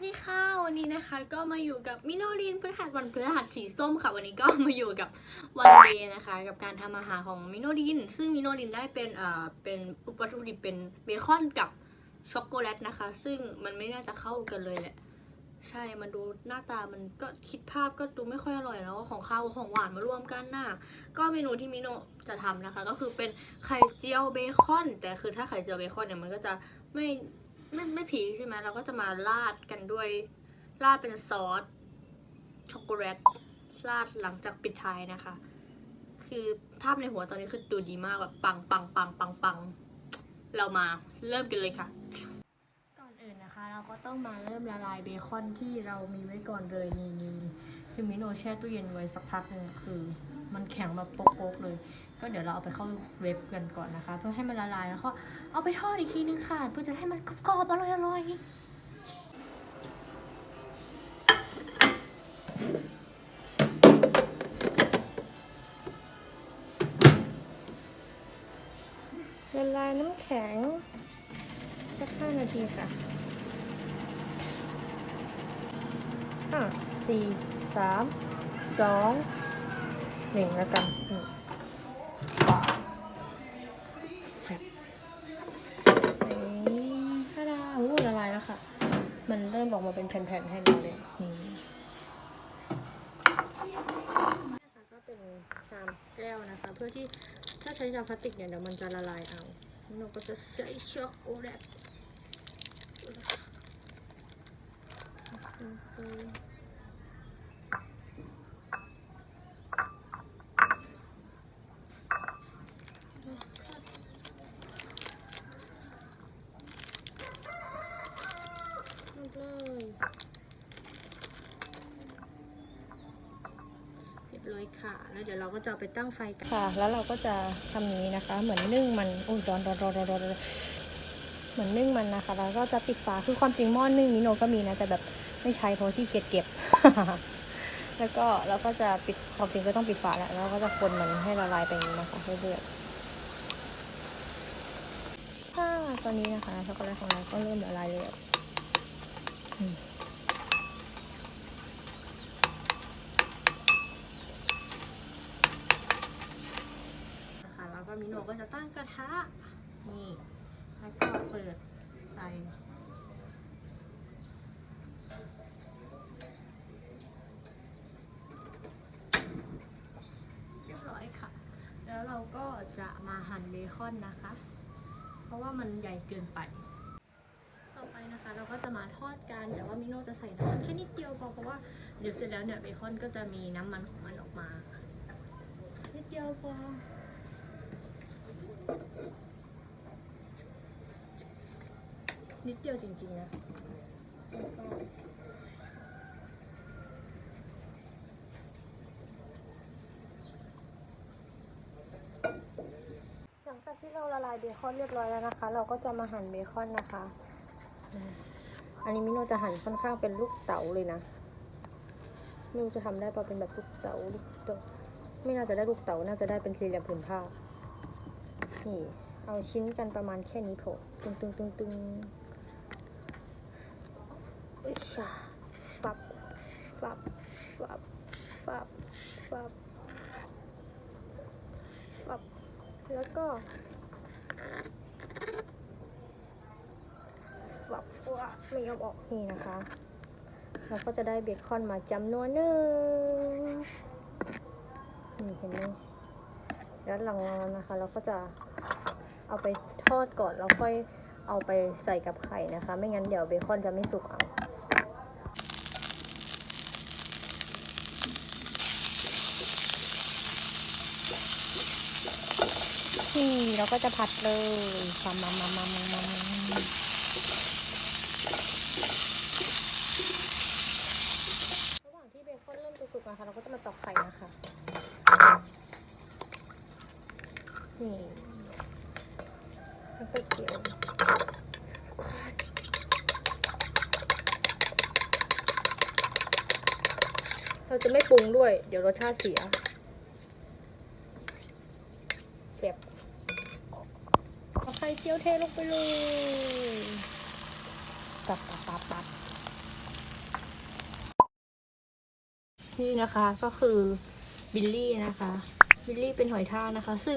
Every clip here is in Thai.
วัสดีค่ะวันนี้นะคะ ก็มาอยู่กับมิโนลินพฤหัสวันพฤหัสสีส้มค่ะ วันนี้ก็มาอยู่กับวันเดย์นะคะ กับการทำอาหารของมิโนลิน ซึ่งมิโนลินได้เป็นเอ่อเป็นอุปวัตถุดิบเป็นเบคอนกับช็อกโกแลตนะคะ ซึ่งมันไม่น่าจะเข้ากันเลยแหละใช่มันดูหน้าตามันก็คิดภาพก็ดูไม่ค่อยอร่อยแล้วของข้าวของหวานมารวมกันน่ะก็เมนูที่มิโนจะทำนะคะ ก็คือเป็นไข่เจียวเบคอน แต่คือถ้าไข่เจียวเบคอนเนี่ยมันก็จะไม่ ไม่ไม่ผีใช่ไหมเราก็จะมาราดกันด้วยราดเป็นซอสช็อกโกแลตราดหลังจากปิดท้ายนะคะ คือภาพในหัวตอนนี้คือดูดีมากแบบปังปังปังปังปังเรามาเริ่มกันเลยค่ะ ก่อนอื่นนะคะ เราก็ต้องมาเริ่มละลายเบคอนที่เรามีไว้ก่อนเลยนี่นี่คือมิโนแช่ตู้เย็นไว้สักพักหนึงคือ มันแข็งแบบโป๊กๆเลย ก็เดี๋ยวเราเอาไปเข้าเว็บกันก่อนนะคะ เพื่อให้มันละลายแล้วก็เอาไปทอดอีกทีนึงค่ะ เพื่อจะให้มันกรอบๆอร่อยๆละลายน้ำแข็งสักห้านาทีค่ะห้าสี่สามสองหนึ่งแล้วกัน ออกมาเป็นแผ่นๆให้เราเลยนี่ก็เป็นชามแก้วนะคะ เพื่อที่ถ้าใช้ชามพลาสติกเนี่ยเดี๋ยวมันจะละลายเอาเราก็จะใช้ช็อกโกแลต หมดเลยเรียบร้อย ค่ะ แล้วเดี๋ยวเราก็จะไปตั้งไฟกันค่ะ แล้วเราก็จะทำนี้นะคะ เหมือนนึ่งมันโอ้ยร้อนร้อนร้อนร้อนร้อเหมือนนึ่งมันนะคะ แล้วก็จะปิดฝาคือความจริงหม้อนึ่งมิโนก็มีนะแต่แบบไม่ใช้เพราะที่เกียจเก็บ แล้วก็เราก็จะปิดความจริงก็ต้องปิดฝาแหละแล้วก็จะคนมันให้ละลายไปนี้นะคะเรื่อยๆค่ะตอนนี้นะคะช็อกโกแลตของเราก็เริ่มละลายแล้ว นะคะแล้วก็มิโนก็จะตั้งกระทะ นี่ แล้วก็เปิดใส่เรียบร้อยค่ะ แล้วเรา ก็จะมาหั่นเบคอนนะคะ เพราะว่ามันใหญ่เกินไป ต่อไปนะคะ เราก็จะมาทอดกันแต่ว่ามิโนจะใส่น้ำมันแค่นิดเดียวพอเพราะว่าเดี๋ยวเสร็จแล้วเนี่ยเบคอนก็จะมีน้ำมันของมันออกมา นิดเดียวพอนิดเดียวจริงๆนะแล้วก็หลังจาก ที่เราละลายเบคอนเรียบร้อยแล้วนะคะ เราก็จะมาหั่นเบคอนนะคะ อันนี้มิโนจะหั่นค่อนข้างเป็นลูกเต๋าเลยนะไม่รู้จะทำได้ปะเป็นแบบลูกเต๋าลูกเต๋าไม่น่าจะได้ลูกเต๋าน่าจะได้เป็นสี่เหลี่ยมผืนผ้านี่เอาชิ้นกันประมาณแค่นี้พอตึงตึงตึงตึงอิชาฟับฟับฟับฟับฟับฟับ แล้วก็ฟับว้าไม่ยอมออกนี่นะคะ เราก็จะได้เบคอนมาจำนวนหนึ่งนี่เห็นไหมแล้วหลังจากนั้นนะคะ เราก็จะเอาไปทอดก่อนแล้วค่อยเอาไปใส่กับไข่นะคะ ไม่งั้นเดี๋ยวเบคอนจะไม่สุกเอานี่ เราก็จะผัดเลยมามามามามามามระหว่างที่เบคอนเริ่มจะสุกนะคะเราก็จะมาตอกไข่นะคะ นี่แล้วก็เจียวเราจะไม่ปรุงด้วย เดี๋ยวรสชาติเสียเสียบเอาไข่เจียวเท ลงไปเลยปับปับปับปับนี่นะคะก็คือบิลลี่นะคะบิลลี่เป็นหอยทากนะคะ ซึ่ง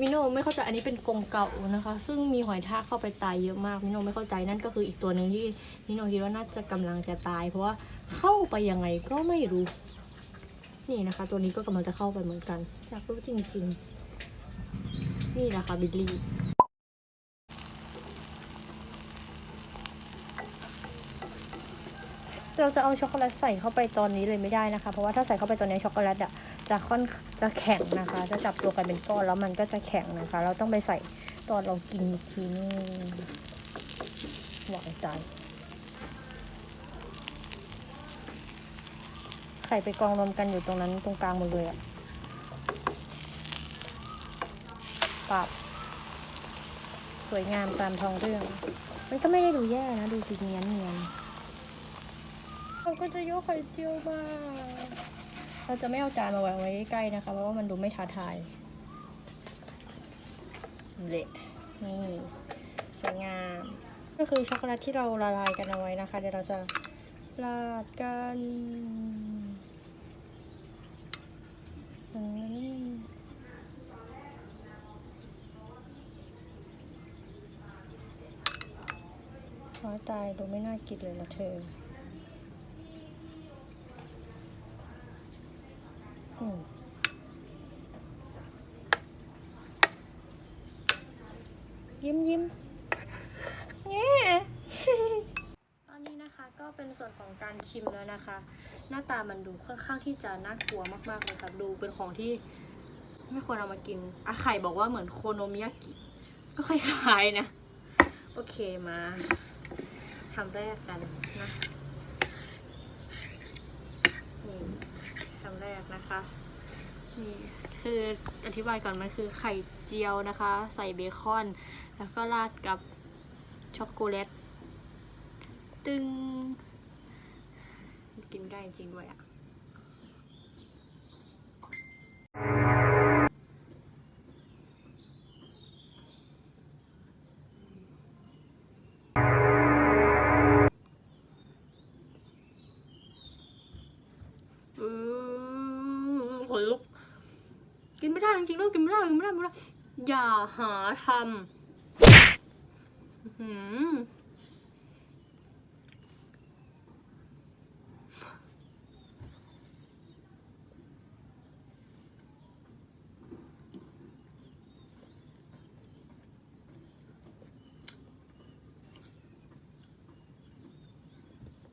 มิโนไม่เข้าใจอันนี้เป็นกรงเก่านะคะ ซึ่งมีหอยทากเข้าไปตายเยอะมากมิโนไม่เข้าใจนั่นก็คืออีกตัวหนึ่งที่มิโนคิดว่าน่าจะกำลังจะตาย เพราะว่าเข้าไปยังไงก็ไม่รู้ นี่นะคะ ตัวนี้ก็กำลังจะเข้าไปเหมือนกันอยากรู้จริง ๆ นี่นะคะบิลลี่ เราจะเอาช็อกโกแลตใส่เข้าไปตอนนี้เลยไม่ได้นะคะ เพราะว่าถ้าใส่เข้าไปตอนนี้ช็อกโกแลตอะจะค่อนจะแข็งนะคะ จะจับตัวกันเป็นก้อนแล้วมันก็จะแข็งนะคะ เราต้องไปใส่ตอนเรากินอีกทีนึงหวานใจไข่ไปกองรวมกันอยู่ตรงนั้นตรงกลางหมดเลยอะปรับสวยงามตามท้องเรื่อง มันก็ไม่ได้ดูแย่นะ ดูสิเนียนเนียน เราก็จะยกไข่เจียวมา เราจะไม่เอาจานมาวางไว้ใกล้นะคะ เพราะว่ามันดูไม่ท้าทาย เละนี่สวยงาม ก็คือช็อกโกแลตที่เราละลายกันเอาไว้นะคะ เดี๋ยวเราจะราดกันอืมน้อยตายดูไม่น่ากินเลยละเธอ อืม ยิ้มยิ้มเย้ตอนนี้นะคะก็เป็นส่วนของการชิมแล้วนะคะ หน้าตามันดูค่อนข้างที่จะน่ากลัวมากๆเลยค่ะดูเป็นของที่ไม่ควรเอามากินอาไข่บอกว่าเหมือนโคโนมิยากิ ก็คล้ายๆนะ โอเคมาทำแรกกันนะนี่ทำแรก นะคะ นี่คืออธิบายก่อนมันคือไข่เจียวนะคะ ใส่เบคอน แล้วก็ราดกับช็อกโกแลต ตึง กินได้จริงด้วยอะ่ จริงๆด้วกินไม่ได้กินไม่ได้กินไม่ได้อย่าหาทำหือ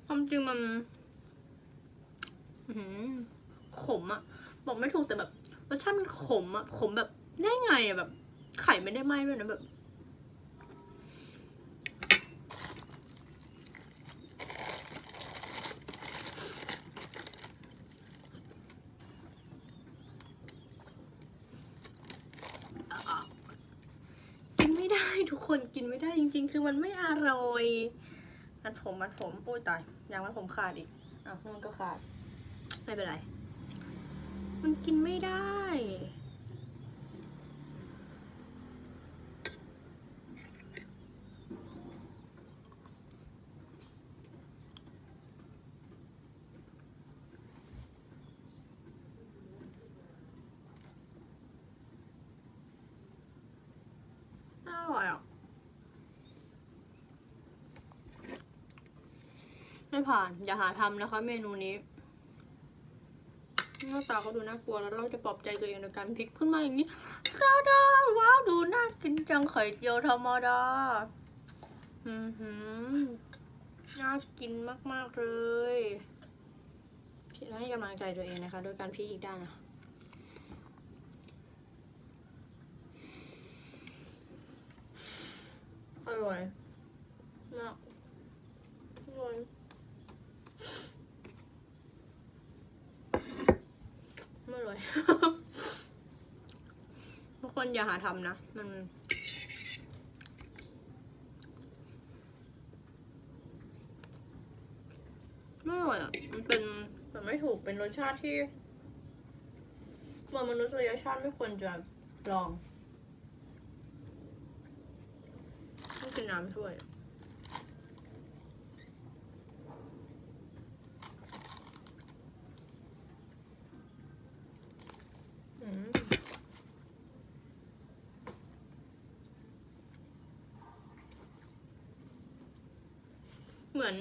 ความจริงมันขมอะบอกไม่ถูกแต่แบบ รสชาติมันขมอะขมแบบได้ไงอะแบบ ไข่ไม่ได้ไหม้ด้วยนะแบบ กินไม่ได้ทุกคนกินไม่ได้จริง ๆ คือมันไม่อร่อยมัดผมมัดผมโอ้ยตายยางมัดผมขาดอีกอ้าวมันก็ขาด ไม่เป็นไร มันกินไม่ได้ อร่อยอะ ไม่ผ่าน อย่าหาทำนะคะเมนูนี้ หน้าตาเขาดูน่ากลัวแล้วเราจะปลอบใจตัวเองโดยการพลิกขึ้นมาอย่างนี้ตาดาว้าวดูน่ากินจังไข่เจียวธรรมดาอือหือน่ากินมาก ๆ เลยพี่ให้กำลังใจตัวเองนะคะโดยการพลิกอีกด้านนะอร่อยมากอร่อย ไม่อร่อย ทุกคนอย่าหาทำนะ มันไม่อร่อยอะ มันเป็นมันไม่ถูกเป็นรสชาติที่มวลมนุษยชาติไม่ควรจะลองต้องกินน้ำช่วย เหมือน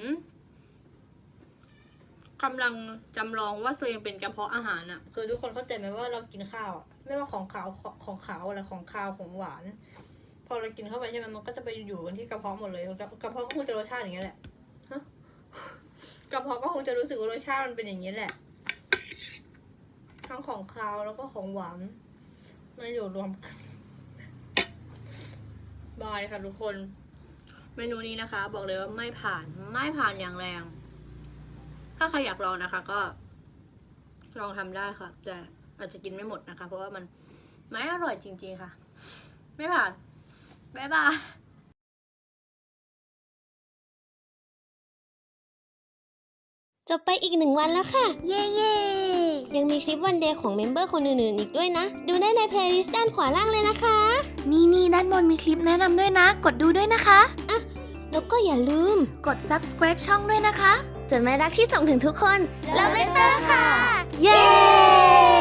กำลังจำลองว่าตัวเองเป็นกระเพาะอาหารอะคือทุกคนเข้าใจไหมว่าเรากินข้าวอะไม่ว่าของขาวของขาวอะไรของขาวของหวาน พอเรากินเข้าไปใช่ไหมมันก็จะไปอยู่กันที่กระเพาะหมดเลยกระเพาะก็คงจะรสชาติอย่างเงี้ยแหละกระเพาะก็คงจะรู้สึกว่ารสชาติมันเป็นอย่างนี้แหละ ทั้งของคาวแล้วก็ของหวานมันอยู่รวมกันบายค่ะทุกคน เมนูนี้นะคะ บอกเลยว่าไม่ผ่านไม่ผ่านอย่างแรง ถ้าใครอยากลองนะคะ ก็ ลองทำได้ค่ะ แต่อาจจะกินไม่หมดนะคะ เพราะว่ามันไม่อร่อยจริง ๆค่ะ ไม่ผ่านบ๊ายบายจบไปอีกหนึ่งวันแล้วค่ะ เย่เย่ยังมีคลิปวันเดย์ของเมมเบอร์คนอื่นๆอีกด้วยนะ ดูได้ในเพลย์ลิสต์ด้านขวาล่างเลยนะคะ นี่นี่ด้านบนมีคลิปแนะนำด้วยนะ กดดูด้วยนะคะ แล้วก็อย่าลืม กด subscribe ช่องด้วยนะคะ จดหมายรักที่ส่งถึงทุกคนแล้วเบเตอร์ค่ะ เย้